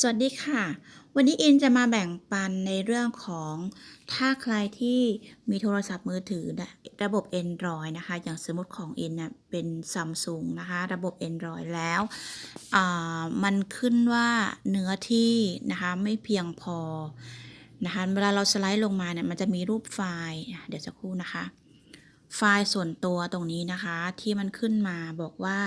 สวัสดีค่ะ วันนี้อินจะมาแบ่งปันในเรื่องของถ้าใครที่มีโทรศัพท์มือถือระบบ Android นะคะ อย่างสมมติของอินนะเป็น Samsung นะคะ ระบบ Android แล้วมันขึ้นว่าเนื้อที่นะคะไม่เพียงพอนะคะเวลาเราสไลด์ลงมาเนี่ยมันจะมีรูปไฟล์ เดี๋ยวจะครู่นะคะไฟล์ส่วนตัวตรงนี้นะคะที่มันขึ้นมาบอกว่า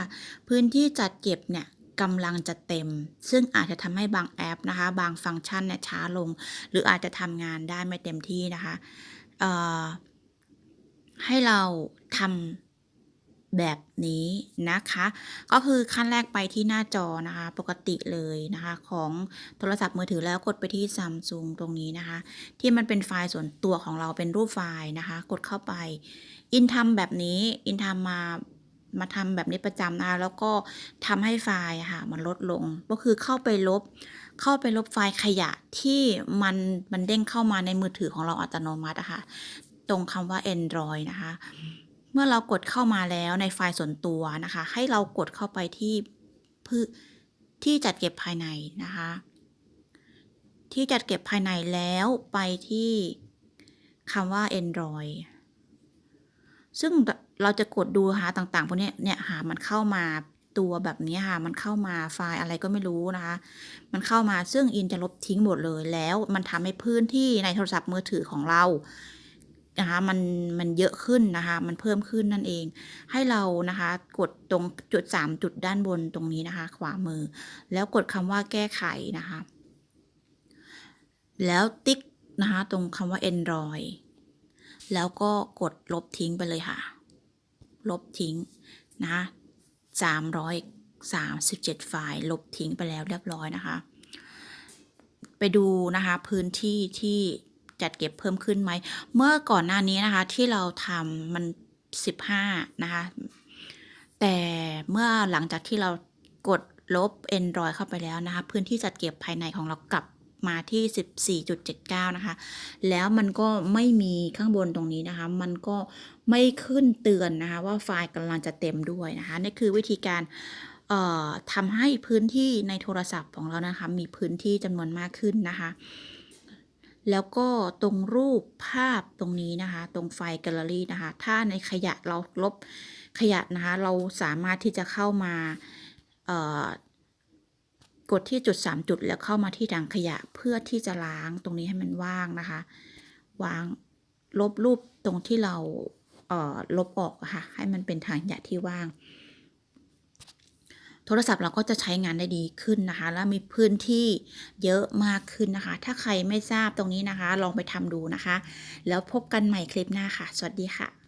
พื้นที่จัดเก็บเนี่ย กำลังจะเต็ม ซึ่งอาจจะทำให้บางแอปนะคะ บางฟังก์ชันเนี่ยช้าลง หรืออาจจะทำงานได้ไม่เต็มที่นะคะให้เราทำแบบนี้นะคะ ก็คือขั้นแรกไปที่หน้าจอนะคะ ปกติเลยนะคะ ของโทรศัพท์มือถือแล้วกดไปที่ Samsung ตรงนี้นะคะ ที่มันเป็นไฟล์ส่วนตัวของเราเป็นรูปไฟล์นะคะ กดเข้าไป อินทำแบบนี้อินทำมา มาทำแบบนี้ประจำนะคะแล้วก็ทำให้ไฟล์ค่ะ มันลดลง ก็คือเข้าไปลบ เข้าไปลบไฟล์ขยะที่มันมันเด้งเข้ามาในมือถือของเราอัตโนมัติะค่ะตรงคำว่า Android นะคะ เมื่อเรากดเข้ามาแล้วในไฟล์ส่วนตัวนะคะ ให้เรากดเข้าไปที่พืที่จัดเก็บภายในนะคะ ที่จัดเก็บภายในแล้วไปที่คำว่า Android ซึ่งเราจะกดดูหาต่างๆพวกนี้เนี่ยหามันเข้ามาตัวแบบนี้ค่ะ มันเข้ามาไฟล์อะไรก็ไม่รู้นะคะ มันเข้ามาซึ่งอินจะลบทิ้งหมดเลยแล้วมันทำให้พื้นที่ในโทรศัพท์มือถือของเรานะคะมันมันเยอะขึ้นนะคะ มันเพิ่มขึ้นนั่นเอง ให้เรานะคะกดตรงจุด 3 จุดด้านบนตรงนี้นะคะ ขวามือ แล้วกดคำว่าแก้ไขนะคะ แล้วติ๊กนะคะ ตรงคำว่า Android แล้วก็กดลบทิ้งไปเลยค่ะ ลบทิ้งนะ337 ไฟล์ลบทิ้งไปแล้วเรียบร้อยนะคะ ไปดูนะคะ พื้นที่ที่จัดเก็บเพิ่มขึ้นไหม เมื่อก่อนหน้านี้นะคะ ที่เราทำมัน 15 นะคะ แต่เมื่อหลังจากที่เรากดลบ Android เข้าไปแล้วนะคะ พื้นที่จัดเก็บภายในของเรากลับ มาที่ 14.79 นะคะ แล้วมันก็ไม่มีข้างบนตรงนี้นะคะ มันก็ไม่ขึ้นเตือนนะคะ ว่าไฟล์กำลังจะเต็มด้วยนะคะนี่คือวิธีการทำให้พื้นที่ในโทรศัพท์ของเรานะคะ มีพื้นที่จำนวนมากขึ้นนะคะ แล้วก็ตรงรูปภาพตรงนี้นะคะ ตรงไฟล์แกลเลอรี่นะคะ ถ้าในขยะเราลบขยะนะคะ เราสามารถที่จะเข้ามา กดที่จุด 3 จุดแล้วเข้ามาที่ถังขยะเพื่อที่จะล้างตรงนี้ให้มันว่างนะคะ วางลบรูปตรงที่เราเอ่อลบออกค่ะ ให้มันเป็นถังขยะที่ว่าง โทรศัพท์เราก็จะใช้งานได้ดีขึ้นนะคะ และมีพื้นที่เยอะมากขึ้นนะคะ ถ้าใครไม่ทราบตรงนี้นะคะ ลองไปทำดูนะคะ แล้วพบกันใหม่คลิปหน้าค่ะ สวัสดีค่ะ